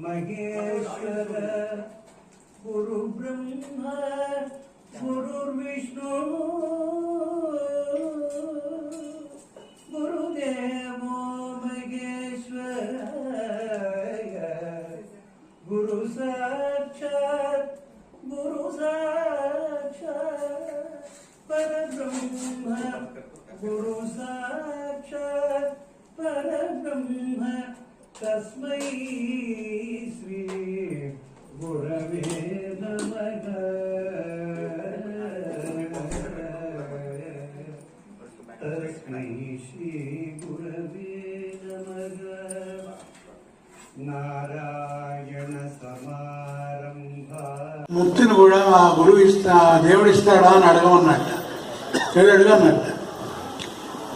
మహేశ్వర గురు బ్రహ్మ గురుర్విష్ణు గురుదేవో మహేశ్వర గురు సాక్షాత్ గురు సాక్షాత్ పరబ్రహ్మ గురు సాక్షాత్ పరబ్రహ్మ తస్మై तस्मै श्री गुरवे नमः నారాయణ సమారంభ ముక్తిని కూడా ఆ గురువు ఇస్తా దేవుడు ఇస్తాడా అని అడగమన్నట్ట ఏదో అడగన్నట్ట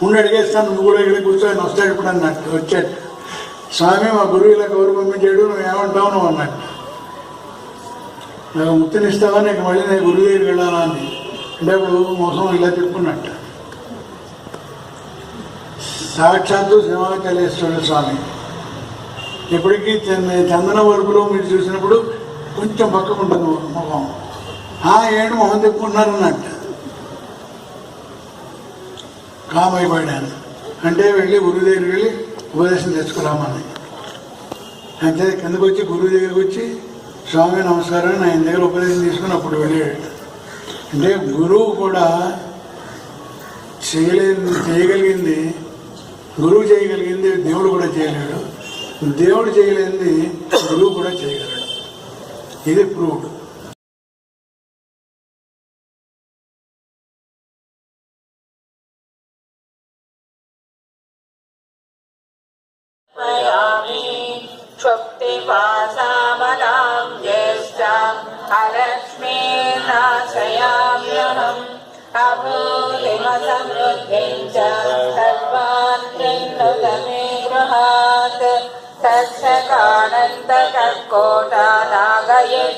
ఉండి అడిగేస్తాను నువ్వు కూడా ఇక్కడ కూర్చొని వస్తాడు ఇప్పుడు అన్నట్టు వచ్చాడు స్వామి మా గురువు ఇలా కౌరు పంపించాడు నువ్వు ఏమంటావు నువ్వు అన్నట్టు నాకు ముక్తిని ఇస్తావా నీకు మళ్ళీ నేను గురువు దగ్గరికి వెళ్ళాలా అని అంటే అప్పుడు మోసం ఇలా తిప్పుకున్నట్ట సాక్షాత్తు సింహాచలేశ్వరుడు స్వామి. ఇప్పటికీ చంద- చందన వరకులో మీరు చూసినప్పుడు కొంచెం పక్కకు ఉంటుంది ముఖం ఆ ఏడు మొహం తిప్పుకుంటున్నారు అన్నట్టు కామైపోయాను అంటే వెళ్ళి గురువు దగ్గరికి వెళ్ళి ఉపదేశం తెచ్చుకురామని. అంటే కిందకు వచ్చి గురువు దగ్గరికి వచ్చి స్వామి నమస్కారం అని ఆయన దగ్గర ఉపదేశం తీసుకుని అప్పుడు వెళ్ళాడు. అంటే గురువు కూడా చేయలేదు చేయగలిగింది గురువు చేయగలిగింది దేవుడు కూడా చేయలేడు దేవుడు చేయలేనిది గురువు కూడా చేయగలడు ఇది ప్రూవ్డ్ मयामि क्षुप्तिपासामलां ज्येष्ठाम् अलक्ष्मीर्नाशयाम्यहम् अभूतिमसमृद्धिं च तत्सकानन्दकर्कोटा नागयज्ञोपवीतिने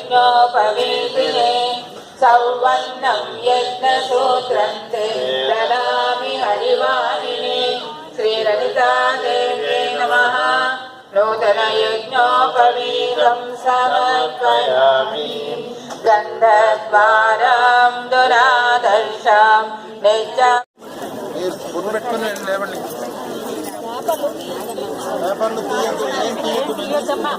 सौवन्नं यज्ञसूत्रं ते ददामि हरिवाहिने श्रीरलिता देव्यै नमः नूतनयज्ञोपवीतं समर्पयामि गन्धद्वारां दुरादर्शां नित्या తీయద్దమ్మా